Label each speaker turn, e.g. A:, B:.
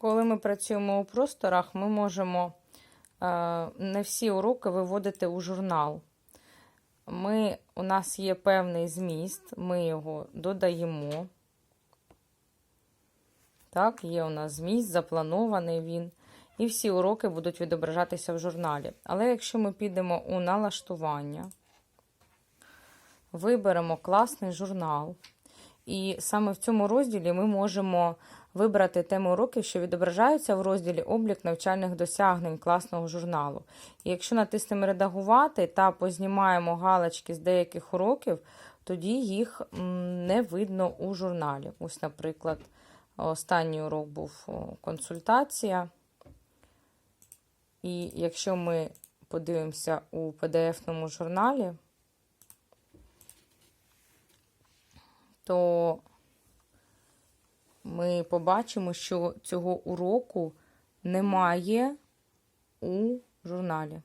A: Коли ми працюємо у просторах, ми можемо е, не всі уроки виводити у журнал. Ми, у нас є певний зміст, ми його додаємо. Так, є у нас зміст, запланований він. І всі уроки будуть відображатися в журналі. Але якщо ми підемо у налаштування, виберемо класний журнал. І саме в цьому розділі ми можемо вибрати тему уроків, що відображаються в розділі облік навчальних досягнень класного журналу. І якщо натиснемо редагувати та познімаємо галочки з деяких уроків, тоді їх не видно у журналі. Ось, наприклад, останній урок був консультація. І якщо ми подивимося у PDF-ному журналі, то ми побачимо, що цього уроку немає у журналі.